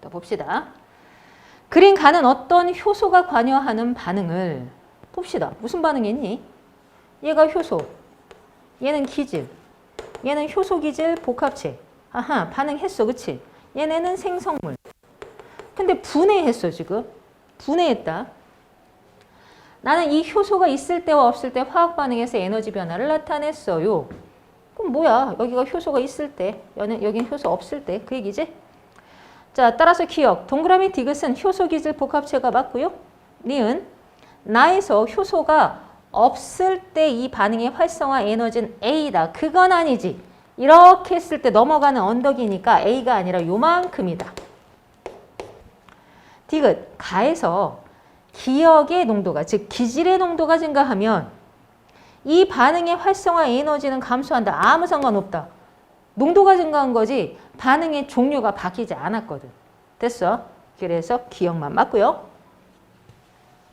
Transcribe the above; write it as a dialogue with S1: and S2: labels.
S1: 또 봅시다. 그린 가는 어떤 효소가 관여하는 반응을 봅시다. 무슨 반응이니? 얘가 효소, 얘는 기질, 얘는 효소 기질 복합체. 아하, 반응했어, 그치? 얘네는 생성물. 근데 분해했어, 지금. 분해했다. 나는 이 효소가 있을 때와 없을 때 화학 반응에서 에너지 변화를 나타냈어요. 그럼 뭐야? 여기가 효소가 있을 때, 여긴 효소 없을 때 그 얘기지? 자, 따라서 기억. 동그라미 디귿은 효소 기질 복합체가 맞고요. 니은 나에서 효소가 없을 때 이 반응의 활성화 에너지는 A다. 그건 아니지. 이렇게 했을 때 넘어가는 언덕이니까 A가 아니라 요만큼이다. 디귿 가에서 기억의 농도가 즉 기질의 농도가 증가하면 이 반응의 활성화 에너지는 감소한다. 아무 상관없다. 농도가 증가한 거지 반응의 종류가 바뀌지 않았거든. 됐어? 그래서 기억만 맞고요.